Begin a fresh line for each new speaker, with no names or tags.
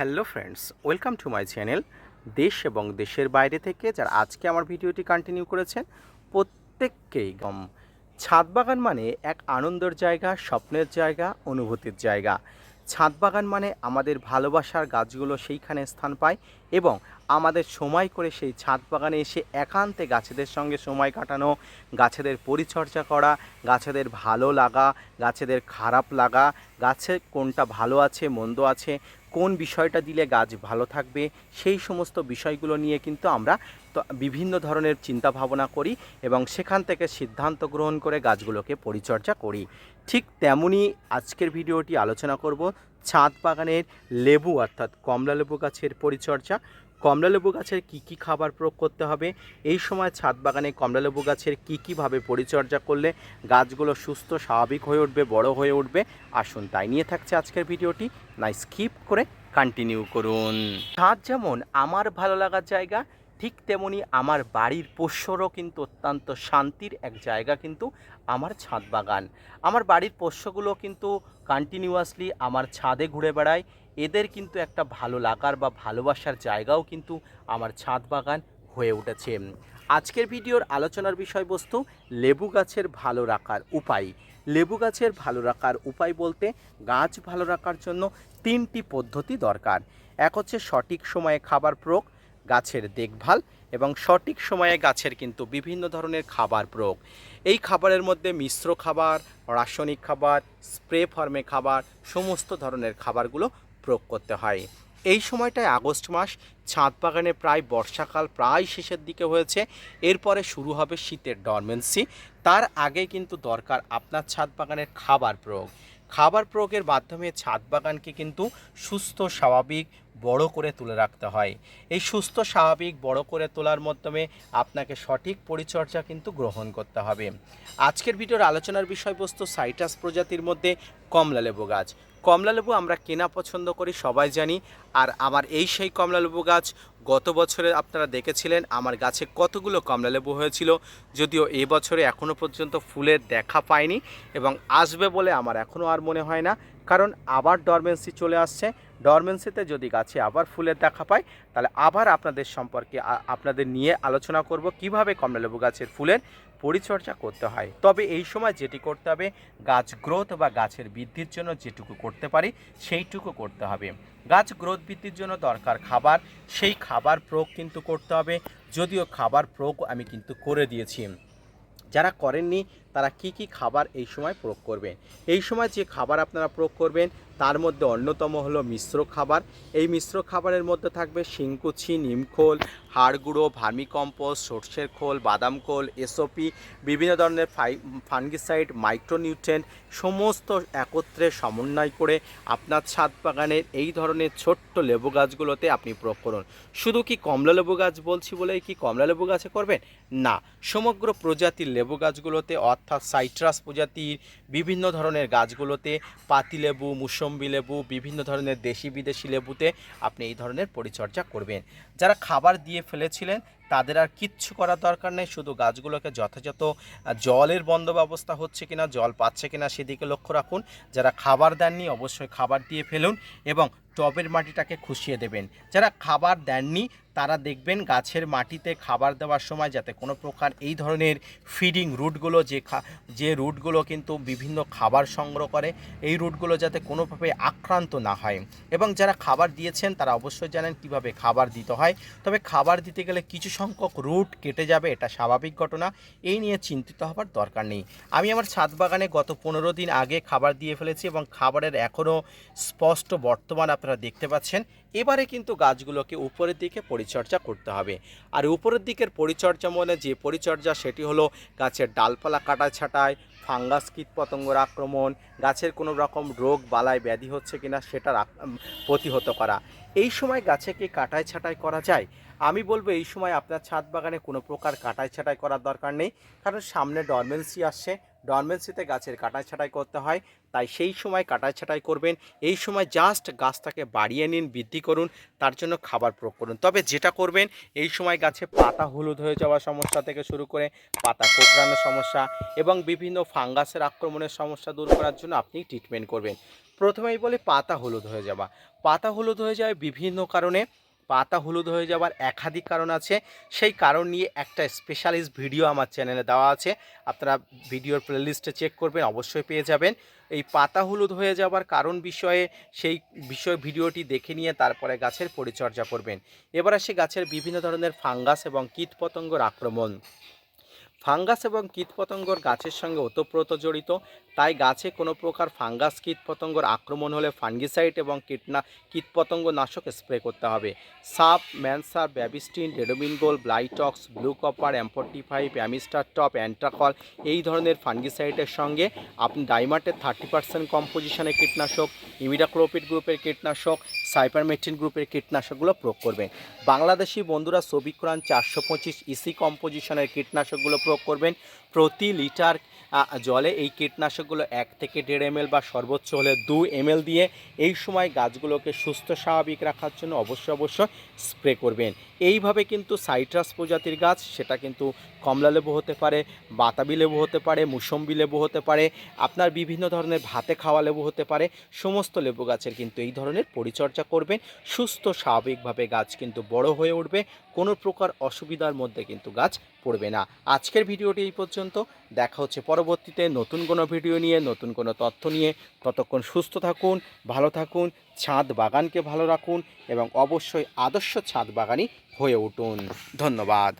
Hello friends, welcome to my channel দেশ এবং দেশের বাইরে থেকে যারা আজকে আমার ভিডিওটি কন্টিনিউ করেছেন, প্রত্যেককেই গম। ছাদ বাগান মানে এক আনন্দের জায়গা, স্বপ্নের জায়গা, অনুভূতির জায়গা। ছাদ বাগান মানে আমাদের ভালোবাসার গাছগুলো সেইখানে স্থান পায় এবং আমাদের সময় করে সেই ছাদ বাগানে এসে একান্তে গাছেদের সঙ্গে সময় কাটানো, গাছেদের পরিচর্যা করা, গাছেদের ভালো লাগা, গাছেদের খারাপ লাগা, গাছে কোনটা ভালো আছে, মন্দ আছে কোন বিষয়টা দিলে গাছ ভালো থাকবে, সেই সমস্ত বিষয়গুলো নিয়ে কিন্তু আমরা বিভিন্ন ধরনের চিন্তা ভাবনা করি এবং সেখান থেকে সিদ্ধান্ত গ্রহণ করে গাছগুলোকে পরিচর্যা করি। ঠিক তেমনই আজকের ভিডিওটি আলোচনা করব ছাদ বাগানের লেবু অর্থাৎ কমলা লেবু গাছের পরিচর্যা। কমলা লেবু গাছের কি কি খাবার প্রয়োগ করতে হবে? এই সময় ছাদ বাগানে কমলালেবু গাছের কী কীভাবে পরিচর্যা করলে গাছগুলো সুস্থ, স্বাভাবিক হয়ে উঠবে, বড় হয়ে উঠবে? আসুন তাই নিয়ে থাকছে আজকের ভিডিওটি। না স্কিপ করে কন্টিনিউ করুন। ছাদ যেমন আমার ভালো লাগার জায়গা ঠিক তেমনি আমার বাড়ির পোষ্যরও কিন্তু অত্যন্ত শান্তির এক জায়গা কিন্তু আমার ছাদ বাগান। আমার বাড়ির পোষ্যগুলো কিন্তু কন্টিনিউয়াসলি আমার ছাদে ঘুরে বেড়ায়। এদের কিন্তু একটা ভালো লাগার বা ভালোবাসার জায়গাও কিন্তু আমার ছাদ বাগান হয়ে উঠেছে। আজকের ভিডিওর আলোচনার বিষয়বস্তু লেবু গাছের ভালো রাখার উপায়। লেবু গাছের ভালো রাখার উপায় বলতে গাছ ভালো রাখার জন্য তিনটি পদ্ধতি দরকার। এক হচ্ছে সঠিক সময়ে খাবার প্রয়োগ গাছের দেখভাল এবং সঠিক সময়ে গাছের কিন্তু বিভিন্ন ধরনের খাবার প্রয়োগ। এই খাবারের মধ্যে মিশ্র খাবার, রাসায়নিক খাবার, স্প্রে ফর্মে খাবার, সমস্ত ধরনের খাবারগুলো প্রয়োগ করতে হয়। এই সময়টায় আগস্ট মাস ছাদ বাগানে প্রায় বর্ষাকাল প্রায় শেষের দিকে হয়েছে। এরপরে শুরু হবে শীতের ডরমেন্সি। তার আগে কিন্তু দরকার আপনার ছাদ বাগানের খাবার প্রয়োগ। খাবার প্রয়োগের মাধ্যমে ছাদ বাগানকে কিন্তু সুস্থ, স্বাভাবিক, বড় করে তুলে রাখতে হয়। এই সুস্থ, স্বাভাবিক, বড় করে তোলার মাধ্যমে আপনাকে সঠিক পরিচর্যা কিন্তু গ্রহণ করতে হবে। আজকের ভিডিওর আলোচনার বিষয়বস্তু সাইটাস প্রজাতির মধ্যে কমলা লেবু গাছ। কমলা লেবু আমরা কেনা পছন্দ করি, সবাই জানি। আর আমার এই সেই কমলালেবু গাছ গত বছরে আপনারা দেখেছিলেন, আমার গাছে কতগুলো কমলালেবু হয়েছিল, যদিও এ বছরে এখনও পর্যন্ত ফুলের দেখা পায়নি এবং আসবে বলে আমার এখনও আর মনে হয় না। কারণ আবার ডরমেন্সি চলে আসছে। ডরমেন্সিতে যদি গাছে আবার ফুলের দেখা পায় তাহলে আবার আপনাদের সম্পর্কে আপনাদের নিয়ে আলোচনা করব কীভাবে কমলালেবু গাছের ফুলের পরিচর্যা করতে হয়। তবে এই সময় যেটি করতে হবে, গাছ গ্রোথ বা গাছের বৃদ্ধির জন্য যেটুকু করতে পারি, সেইটুকু করতে হবে। গাছ গ্রোথ বৃদ্ধির জন্য দরকার খাবার, সেই খাবার প্রয়োগ কিন্তু করতে হবে। যদিও খাবার প্রয়োগ আমি কিন্তু করে দিয়েছি। যারা করেননি তারা কি কি খাবার এই সময় প্রয়োগ করবেন? এই সময় যে খাবার আপনারা প্রয়োগ করবেন, তার মধ্যে অন্যতম হলো মিশ্র খাবার। এই মিশ্র খাবারের মধ্যে থাকবে শিংকুচি, নিমখোল হাড় গুঁড়ো ভার্মিকম্পোস্ট, সর্ষের খোল, বাদাম খোল এসওপি বিভিন্ন ধরনের ফাই, ফাঙ্গিসাইড, মাইক্রোনিউট্রেন্ট, সমস্ত একত্রে সমন্বয় করে আপনার ছাদ বাগানের এই ধরনের ছোট্ট লেবু গাছগুলোতে আপনি প্রয়োগ করুন। শুধু কি কমলা লেবু গাছ বলছি বলেই কি কমলা লেবু গাছে করবেন? না, সমগ্র প্রজাতির লেবু গাছগুলোতে অর্থাৎ সাইট্রাস প্রজাতির বিভিন্ন ধরনের গাছগুলোতে পাতিলেবু মুসম্বি লেবু, বিভিন্ন ধরনের দেশি বিদেশি লেবুতে আপনি এই ধরনের পরিচর্যা করবেন। যারা খাবার দিয়ে ফেলেছিলেন তাদের আর কিচ্ছু করার দরকার নেই, শুধু গাছগুলোকে যথাযথ জলের বন্ধ ব্যবস্থা হচ্ছে কিনা, জল পাচ্ছে কিনা সেদিকে লক্ষ্য রাখুন। যারা খাবার দেননি অবশ্যই খাবার দিয়ে ফেলুন এবং টবের মাটিটাকে খুশিয়ে দেবেন। যারা খাবার দেননি, তারা দেখবেন গাছের মাটিতে খাবার দেওয়ার সময় যাতে কোনো প্রকার এই ধরনের ফিডিং রুটগুলো যে যে রুটগুলো কিন্তু বিভিন্ন খাবার সংগ্রহ করে, এই রুটগুলো যাতে কোনোভাবে আক্রান্ত না হয়। এবং যারা খাবার দিয়েছেন, তারা অবশ্যই জানেন কীভাবে খাবার দিতে হয়। তবে খাবার দিতে গেলে কিছু সংখ্যক রুট কেটে যাবে, এটা স্বাভাবিক ঘটনা। এই নিয়ে চিন্তিত হবার দরকার নেই। আমি আমার ছাদ বাগানে গত পনেরো দিন আগে খাবার দিয়ে ফেলেছি এবং খাবারের এখনও স্পষ্ট বর্তমান আপনারা দেখতে পাচ্ছেন। এবারে কিন্তু গাছগুলোকে উপরের দিকে পরিচর্যা করতে হবে। আর উপরের দিকের পরিচর্যা মনে যে পরিচর্যা, সেটি হলো গাছের ডালপালা কাটা ছাটায় ফাঙ্গাস কীট পতঙ্গর আক্রমণ, গাছের কোনো রকম রোগ বালায় ব্যাধি হচ্ছে কিনা সেটার প্রতিহত করা। এই সময় গাছে কি কাটাই ছাঁটাই করা যায়? আমি বলব এই সময় আপনার ছাদ বাগানে কোনো প্রকার কাটাই ছাঁটাই করার দরকার নেই, কারণ সামনে ডরমেন্সি আসছে ডরমেন্সিতে গাছের কাটাই ছাঁটাই করতে হয়। তাই সেই সময় কাটাই ছাঁটাই করবেন। এই সময় জাস্ট গাছটাকে বাড়িয়ে নিন, বৃদ্ধি করুন, তার জন্য খাবার প্রয়োগ করুন। তবে যেটা করবেন, এই সময় গাছে পাতা হলুদ হয়ে যাওয়া সমস্যা থেকে শুরু করে পাতা কোঁকড়ানোর সমস্যা এবং বিভিন্ন ফাঙ্গাসের আক্রমণের সমস্যা দূর করার জন্য আপনি ট্রিটমেন্ট করবেন। প্রথমেই বলি পাতা হলুদ হয়ে যাওয়া। পাতা হলুদ হয়ে যায় বিভিন্ন কারণে পাতা হলুদ হয়ে যাওয়ার একাধিক কারণ আছে। সেই কারণ নিয়ে একটা স্পেশালিস্ট ভিডিও আমার চ্যানেলে দেওয়া আছে। আপনারা ভিডিওর প্লেলিস্টে চেক করবেন, অবশ্যই পেয়ে যাবেন। এই পাতা হলুদ হয়ে যাওয়ার কারণ বিষয়ে, সেই বিষয় ভিডিওটি দেখে নিয়ে তারপরে গাছের পরিচর্যা করবেন। এবার আসে গাছের বিভিন্ন ধরনের ফাঙ্গাস এবং কীটপতঙ্গর আক্রমণ। ফাঙ্গাস এবং কীটপতঙ্গর গাছের সঙ্গে ওতপ্রোত জড়িত। তাই গাছে কোনো প্রকার ফাঙ্গাস, কীটপতঙ্গর আক্রমণ হলে ফাঙ্গিসাইড এবং কীটনা, কীটপতঙ্গ নাশক স্প্রে করতে হবে। সাপ ম্যানসার ব্যাবিস্টিন ডেডোমিনগোল ব্লাইটক্স, ব্লু কপার অ্যাম্পটি ফাইভ অ্যামিস্টার টপ অ্যান্ট্রাকল এই ধরনের ফাঙ্গিসাইডের সঙ্গে আপনি ডাইমার্টের থার্টি পার্সেন্ট কম্পোজিশনের কীটনাশক, ইমিডাক্লোপিড গ্রুপের কীটনাশক সাইপারমেথিন গ্রুপের কীটনাশকগুলো প্রয়োগ করবেন। বাংলাদেশি বন্ধুরা সবিক্রান চারশো পঁচিশ ইসি কম্পোজিশনের কীটনাশকগুলো প্রয়োগ করবেন। প্রতি লিটার জলে এই কীটনাশকগুলো এক থেকে দেড় এমএল বা সর্বোচ্চ হলে দু এমএল দিয়ে এই সময় গাছগুলোকে সুস্থ, স্বাভাবিক রাখার জন্য অবশ্যই অবশ্যই স্প্রে করবেন। এইভাবে কিন্তু সাইট্রাস প্রজাতির গাছ, সেটা কিন্তু কমলা লেবু হতে পারে, বাতাবি লেবু হতে পারে, মুসম্বি লেবু হতে পারে, আপনার বিভিন্ন ধরনের ভাতে খাওয়া লেবু হতে পারে, সমস্ত লেবু গাছের কিন্তু এই ধরনের পরিচর্যা করবেন। সুস্থ, স্বাভাবিকভাবে গাছ কিন্তু বড় হয়ে উঠবে। কোনো প্রকার অসুবিধার মধ্যে কিন্তু গাছ পড়বে না। আজকের ভিডিওটি এই পর্যন্ত। দেখা হচ্ছে পরবর্তীতে নতুন কোনো ভিডিও নিয়ে, নতুন কোনো তথ্য নিয়ে। ততক্ষণ সুস্থ থাকুন, ভালো থাকুন, ছাদ বাগানকে ভালো রাখুন এবং অবশ্যই আদর্শ ছাদ বাগানই হয়ে উঠুন। ধন্যবাদ।